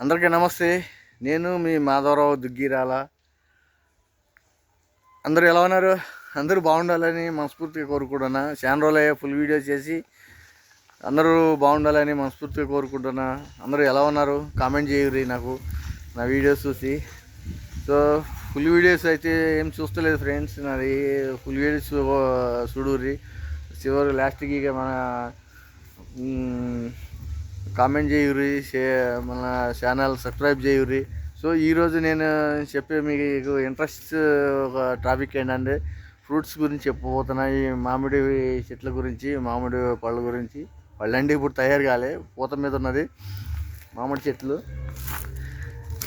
అందరికీ నమస్తే. నేను మీ మాధవరావు దుగ్గిరాల. అందరూ ఎలా ఉన్నారు? అందరూ బాగుండాలని మనస్ఫూర్తిగా కోరుకుంటున్నా. చాలా అయ్యే ఫుల్ వీడియో చేసి అందరూ బాగుండాలని మనస్ఫూర్తిగా కోరుకుంటున్నా. అందరూ ఎలా ఉన్నారు? కామెంట్ చేయరు నాకు. నా వీడియోస్ చూసి. సో ఫుల్ వీడియోస్ అయితే ఏం చూస్తలేదు ఫ్రెండ్స్ నాది ఫుల్ వీడియోస్ చూడుర్రి. చివరి లాస్ట్కి ఇక మన కామెంట్ చేయుర్రి షే మన ఛానల్ సబ్స్క్రైబ్ చేయుర్రి. సో ఈరోజు నేను చెప్పే మీకు ఇంట్రెస్ట్ ఒక టాపిక్ ఏంటంటే ఫ్రూట్స్ గురించి చెప్పబోతున్నా. ఈ మామిడి చెట్ల గురించి మామిడి పళ్ళ గురించి. పళ్ళండి ఇప్పుడు తయారు కాలే పూత మీద ఉన్నది మామిడి చెట్లు.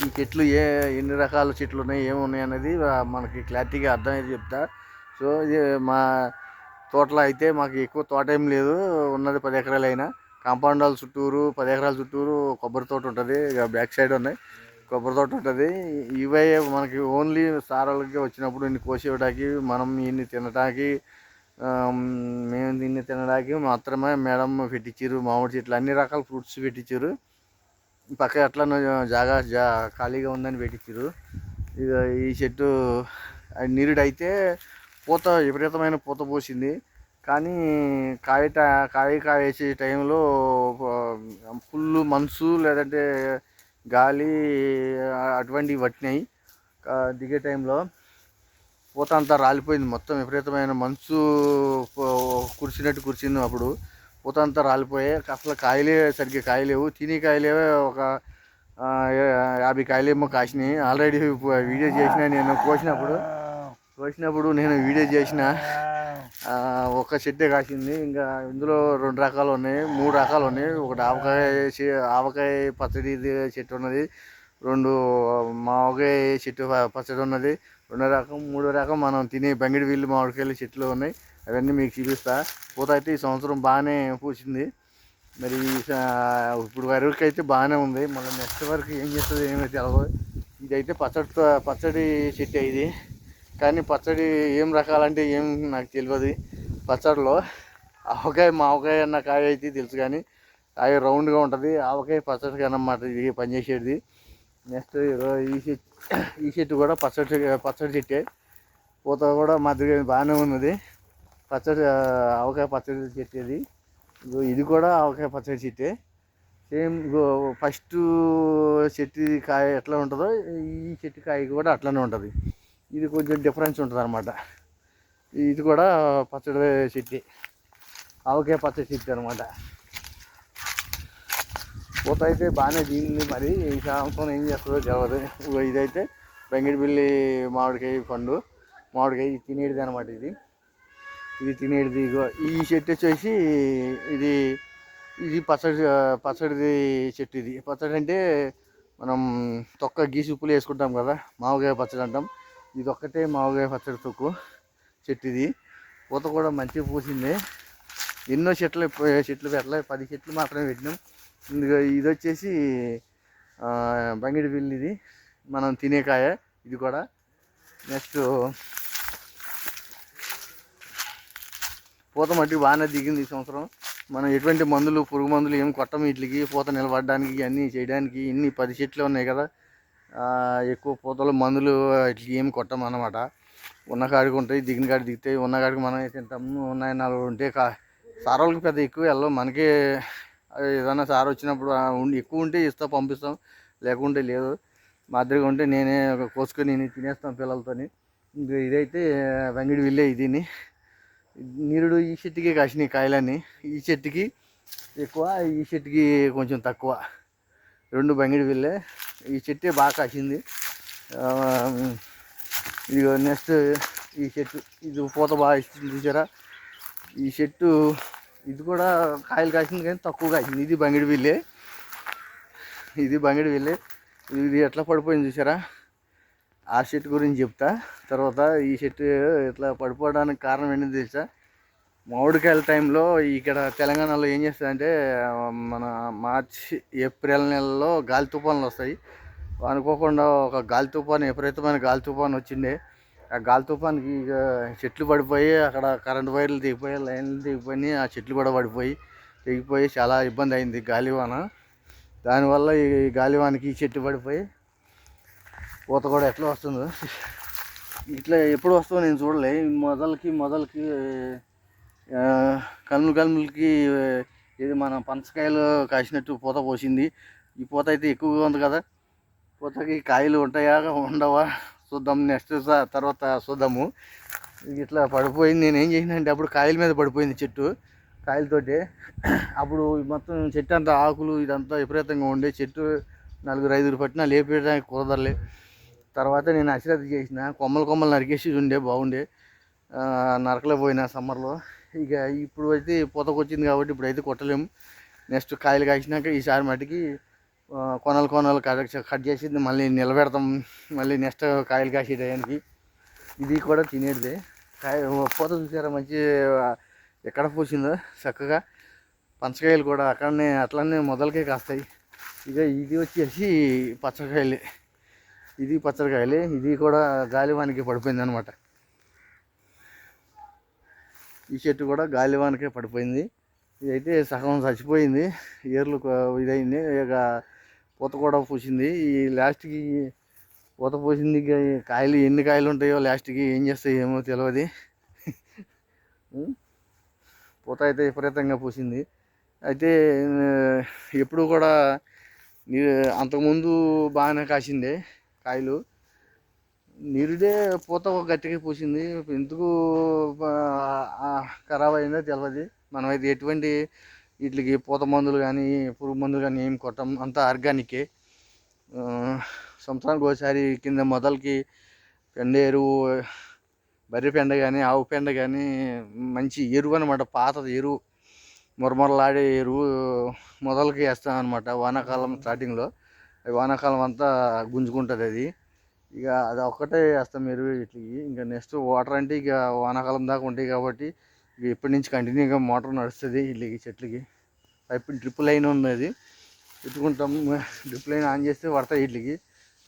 ఈ చెట్లు ఏ ఎన్ని రకాల చెట్లు ఉన్నాయి ఏమున్నాయి అనేది మనకి క్లారిటీగా అర్థమైతే చెప్తా. సో ఇది మా తోటలో అయితే మాకు ఎక్కువ తోట ఏం లేదు ఉన్నది పది ఎకరాలైనా. కాంపౌండ్ వాళ్ళ చుట్టూరు పది ఎకరాల చుట్టూరు కొబ్బరి తోట ఉంటుంది. ఇక బ్యాక్ సైడ్ ఉన్నాయి. కొబ్బరి తోట ఉంటుంది. ఇవే మనకి ఓన్లీ సారాలకి వచ్చినప్పుడు ఇన్ని కోసేయడానికి మనం ఇన్ని తినడానికి మేము దీన్ని తినడానికి మాత్రమే మేడం పెట్టించారు మామిడి చెట్లు అన్ని రకాల ఫ్రూట్స్ పెట్టించారు పక్క అట్లా జాగా జా ఖాళీగా ఉందని పెట్టించారు ఇక ఈ చెట్టు నీరుడు అయితే పూత విపరీతమైన పూత పోసింది. కానీ కాయ ట- కాయ కాయేసే టైంలో ఫుల్ మనసు లేదంటే గాలి అటువంటివి పట్టినాయి దిగే టైంలో పూత అంతా రాలిపోయింది మొత్తం విపరీతమైన మంచు కురిసినట్టు కురిసింది అప్పుడు. పూత అంతా రాలిపోయాయి అసలు కాయలే సరిగ్గా కాయలేవు. తినే కాయలేవే ఒక యాభై కాయలేమో కాసినాయి. ఆల్రెడీ వీడియో చేసిన నేను కోసినప్పుడు కోసినప్పుడు నేను వీడియో చేసిన ఒక చెట్టే కాసింది. ఇంకా ఇందులో రెండు రకాలు ఉన్నాయి. మూడు రకాలు ఉన్నాయి. ఒకటి ఆవకాయ చె- ఆవకాయ పచ్చడి చెట్టు ఉన్నది. రెండు మావకాయ చెట్టు పచ్చడి ఉన్నది. రెండో రకం మూడో రకం మనం తినే బంగిడి వీళ్ళు మామిడికాయలు చెట్లు ఉన్నాయి. అవన్నీ మీకు చూపిస్తా. పూత అయితే ఈ సంవత్సరం బాగానే పూసింది. మరి ఇప్పుడు వరకు అయితే బాగానే ఉంది. మళ్ళీ నెక్స్ట్ వరకు ఏం చేస్తుంది ఏమో తెలవదు. ఇదైతే పచ్చడి పచ్చడి చెట్టు ఇది. కానీ పచ్చడి ఏం రకాలంటే ఏం నాకు తెలియదు. పచ్చడిలో ఆవకాయ మావకాయ అన్న కాయ అయితే తెలుసు కానీ కాయ రౌండ్గా ఉంటుంది. ఆవకాయ పచ్చడి అన్నమాట ఇది పనిచేసేది నెక్స్ట్ ఈ చెట్టు ఈ చెట్టు కూడా పచ్చడి పచ్చడి చెట్టే. పూత కూడా మధ్య బాగానే ఉన్నది. పచ్చడి ఆవకాయ పచ్చడి చెట్టు ఇది ఇది కూడా ఆవకాయ పచ్చడి చెట్టే. సేమ్ ఫస్ట్ చెట్టు కాయ ఎట్లా ఉంటుందో ఈ చెట్టు కాయ కూడా అట్లనే ఉంటుంది. ఇది కొంచెం డిఫరెన్స్ ఉంటుంది అనమాట ఇది కూడా పచ్చడి చెట్టు ఆవకాయ పచ్చడి చెట్టు అనమాట పూత అయితే బాగానే దిగింది మరి ఈ సంవత్సరం ఏం చేస్తుందో తెలియదు ఇగో ఇదైతే వెంకటపల్లి మామిడికాయ పండు. మామిడికాయ తినేది తినేటిది అనమాట ఇది. ఇది తినేటిది ఇగో. ఈ చెట్టు వచ్చేసి ఇది ఇది పచ్చడి పచ్చడిది చెట్టు ఇది. పచ్చడి అంటే మనం తొక్క గీసి ఉప్పులు వేసుకుంటాం కదా మామూలుగా పచ్చడి అంటాం. ఇది ఒక్కటే మామూలుగా పచ్చడి తొక్కు చెట్టు ఇది పూత కూడా మంచిగా పూసింది. ఎన్నో చెట్లు చెట్లు పెట్టలే. పది చెట్లు మాత్రమే పెట్టినాం. ఇందులో ఇది వచ్చేసి బంగిడి బిల్లు ఇది. మనం తినే కాయ ఇది కూడా. నెక్స్ట్ పూత మట్టి బాగానే దిగింది ఈ సంవత్సరం. మనం ఎటువంటి మందులు పురుగు మందులు ఏం కొట్టం వీటికి. పూత నిలబడడానికి అన్నీ చేయడానికి ఇన్ని పది చెట్లు ఉన్నాయి కదా. ఎక్కువ పూతలు మందులు ఇట్లా ఏమి కొట్టం అన్నమాట. ఉన్న కాడికి ఉంటాయి దిగిన కాడికి దిగుతాయి. ఉన్న కాడికి మనం తింటాము ఉన్నాయి నాలుగు ఉంటే కా సారాలకు పెద్ద ఎక్కువ వెళ్ళం. మనకే ఏదైనా సార్ వచ్చినప్పుడు ఎక్కువ ఉంటే ఇస్తా పంపిస్తాం. లేకుంటే లేదు. మాదిరిగా ఉంటే నేనే ఒక కోసుకొని నేను తినేస్తాం పిల్లలతోని. ఇంకా ఇదైతే వెంగిడి విల్లే ఇదిని. నీరుడు ఈ చెట్టుకి కాసినాయి కాయలన్నీ. ఈ చెట్టుకి ఎక్కువ ఈ చెట్టుకి కొంచెం తక్కువ. రెండు బంగిడి పిల్లే. ఈ చెట్టే బాగా కాసింది. ఇది ఇదిగో నెక్స్ట్ ఈ చెట్టు. ఇది పూత బాగా ఇస్తుంది చూసారా? ఈ చెట్టు ఇది కూడా కాయలు కాసింది కానీ తక్కువ కాసింది. ఇది బంగిడి పిల్లే. ఇది బంగిడి బిల్లే ఇది ఎట్లా పడిపోయింది చూసారా? ఆ చెట్టు గురించి చెప్తా. తర్వాత ఈ చెట్టు ఇట్లా పడిపోవడానికి కారణం ఏంటో తెలుసా? మామిడికాయల టైంలో ఇక్కడ తెలంగాణలో ఏం చేస్తుందంటే మన మార్చి ఏప్రిల్ నెలలో గాలి తుఫాన్లు వస్తాయి. అనుకోకుండా ఒక గాలి తుఫాన్ విపరీతమైన గాలి తుఫాన్ వచ్చిండే. ఆ గాలి తుఫాన్కి ఇక చెట్లు పడిపోయి అక్కడ కరెంటు వైర్లు దిగిపోయి లైన్లు దిగిపోయి ఆ చెట్లు కూడా పడిపోయి తెగిపోయి చాలా ఇబ్బంది అయింది గాలివాన దానివల్ల ఈ గాలివానికి ఈ చెట్టు పడిపోయి పూత కూడా ఎట్లా వస్తుందో. ఇట్లా ఎప్పుడు వస్తుందో నేను చూడలే. మొదలకి మొదలకి కనులు కనులకి కలుములకి ఇది మన పంచకాయలు కాసినట్టు పూత పోసింది. ఈ పూత అయితే ఎక్కువగా ఉంది కదా. పూతకి కాయలు ఉంటాయా ఉండవా? చూద్దాం నెక్స్ట్ తర్వాత చూద్దాము. ఇట్లా పడిపోయింది. నేను ఏం చేసినంటే అప్పుడు కాయల మీద పడిపోయింది చెట్టు. కాయలతోటి. అప్పుడు మొత్తం చెట్టు అంతా ఆకులు ఇదంతా విపరీతంగా ఉండే చెట్టు. నలుగురు ఐదుగురు పట్టినా లేపేయడానికి కుదరలే తర్వాత నేను అశ్రద్ధ చేసిన కొమ్మలు కొమ్మలు నరికేసి ఉండే బాగుండే. ఆ, నరకలేకపోయినా సమ్మర్లో. ఇక ఇప్పుడు అయితే పూతకొచ్చింది కాబట్టి ఇప్పుడు అయితే కొట్టలేము నెక్స్ట్ కాయలు కాసినాక ఈసారి మటుకి కొనలు కొనలు కట్ కట్ చేసి మళ్ళీ నిలబెడతాం. మళ్ళీ నెక్స్ట్ కాయలు కాసే టయానికి ఇది కూడా తినేటిదే. కాయ పూత చూసారా? మంచి ఎక్కడ పూసిందో చక్కగా. పంచకాయలు కూడా అక్కడనే అట్లనే మొదలకే కాస్తాయి. ఇక ఇది వచ్చేసి పచ్చకాయలే. ఇది పచ్చడికాయలే ఇది కూడా గాలివానికి పడిపోయింది అనమాట ఈ చెట్టు కూడా గాలివానకే పడిపోయింది. ఇదైతే సగం చచ్చిపోయింది. ఏర్లు ఇదైంది. ఇక పూత కూడా పూసింది. ఈ లాస్ట్కి పూత పూసింది కాయలు ఎన్ని కాయలు ఉంటాయో లాస్ట్కి ఏం చేస్తాయి ఏమో తెలియదు పూత అయితే విపరీతంగా పూసింది. అయితే ఎప్పుడు కూడా అంతకుముందు బాగానే కాసిందే కాయలు. నిరుడే పూత గట్టిగా పూసింది. ఎందుకు ఖరాబ్ అయిందో తెలియదు మనమైతే ఎటువంటి వీటికి పూత మందులు కానీ పురుగు మందులు కానీ ఏం కొట్టం. అంతా ఆర్గానికే. సంవత్సరానికి ఒకసారి కింద మొదలకి పెండ ఎరువు బర్రె పెండ కానీ ఆవు పెండ కానీ మంచి ఎరువు అనమాట పాతది ఎరువు. మురమరలాడే ఎరువు మొదలకి వేస్తాం అనమాట వానాకాలం స్టార్టింగ్లో. వానాకాలం అంతా గుంజుకుంటుంది అది. ఇక అది ఒక్కటే వేస్తాం ఎరువు వీటికి ఇంకా నెక్స్ట్ వాటర్ అంటే ఇక వానాకాలం దాకా ఉంటాయి కాబట్టి ఇక ఇప్పటి నుంచి కంటిన్యూగా మోటార్ నడుస్తుంది వీటికి చెట్లకి. పైపు డ్రిప్ లైన్ ఉన్నది. పెట్టుకుంటాం. డ్రిప్ లైన్ ఆన్ చేస్తే పడతాయి వీటికి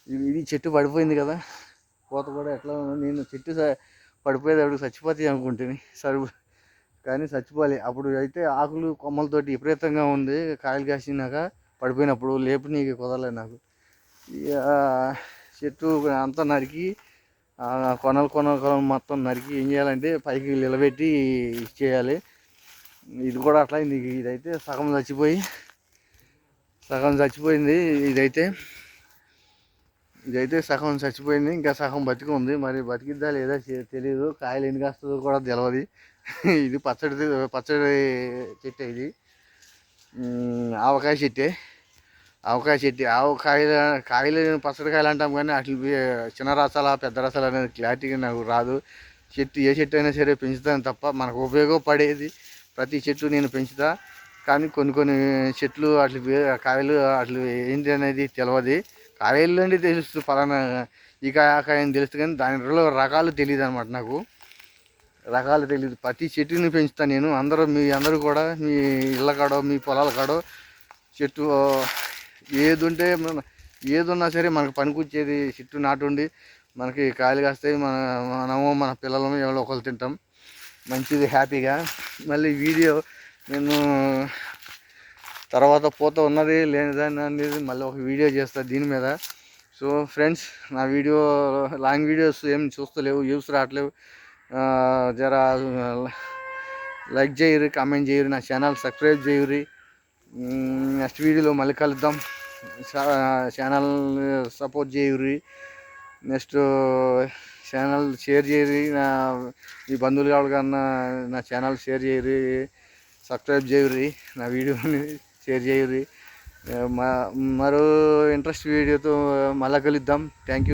ఇది ఇది చెట్టు పడిపోయింది కదా. కోత కూడా ఎట్లా ఉందో నేను చెట్టు పడిపోయేది పడిపోయేటప్పుడు చచ్చిపోతాయి అనుకుంటుంది సరువు కానీ చచ్చిపోవాలి అప్పుడు అయితే ఆకులు కొమ్మలతోటి విపరీతంగా ఉంది. కాయలు కాసినాక పడిపోయినప్పుడు లేపు నీకు కుదరలేదు నాకు. ఇక చెట్టు అంతా నరికి కొనలు కొనలు కొనలు మొత్తం నరికి ఏం చేయాలంటే పైకి నిలబెట్టి ఇచ్చేయాలి. ఇది కూడా అట్లా అయింది. ఇదైతే సగం చచ్చిపోయి సగం చచ్చిపోయింది ఇదైతే. ఇదైతే సగం చచ్చిపోయింది. ఇంకా సగం బతికి ఉంది. మరి బతికిద్దా లేదా తెలియదు కాయలు ఎన్ని కాస్తుందో కూడా తెలియదు ఇది పచ్చడి పచ్చడి చెట్టు ఇది. ఆవకాయ చెట్టే. ఆవకాయ చెట్టు ఆవకాయలు కాయలు పచ్చడి అంటాం కానీ అసలు చిన్న రసాల పెద్ద రసాలు అనేది క్లారిటీగా నాకు రాదు. చెట్టు ఏ చెట్టు అయినా సరే పెంచుతాను తప్ప మనకు ఉపయోగపడేది ప్రతి చెట్టు నేను పెంచుతా. కానీ కొన్ని కొన్ని చెట్లు అట్లా కాయలు అట్లా ఏంటి అనేది తెలియదు కాయలు నుండి తెలుస్తుంది ఫలానా ఈ కాయ ఆ కాయ అని కానీ దానిలో రకాలు తెలియదు అనమాట నాకు. రకాలు తెలియదు. ప్రతి చెట్టుని పెంచుతాను నేను. అందరూ మీ అందరూ కూడా మీ ఇళ్ళ కాడో మీ పొలాల కాడో చెట్టు ఏది ఉంటే మన ఏది ఉన్నా సరే మనకు పనికొచ్చేది చెట్టు నాటుండి మనకి కాయలు కాస్తాయి మన మనము మన పిల్లలము ఎవరో ఒకరు తింటాం. మంచిది హ్యాపీగా. మళ్ళీ వీడియో నేను తర్వాత పోత ఉన్నది లేనిదని అనేది మళ్ళీ ఒక వీడియో చేస్తా దీని మీద. సో ఫ్రెండ్స్ నా వీడియో లాంగ్ వీడియోస్ ఏం చూస్తలేవు వ్యూస్ రావట్లేవు. జరా జర లైక్ చేయరు కామెంట్ చేయరు నా ఛానల్ సబ్స్క్రైబ్ చేయరు. నెక్స్ట్ వీడియోలో మళ్ళీ కలుద్దాం. ఛానల్ సపోర్ట్ చేయరు నెక్స్ట్ ఛానల్ షేర్ చేయరు నా మీ బంధువులు కావాలి కన్నా నా ఛానల్ షేర్ చేయరు సబ్స్క్రైబ్ చేయరు నా వీడియోని షేర్ చేయరు మరో ఇంట్రెస్ట్ వీడియోతో మళ్ళీ కలుద్దాం. Thank you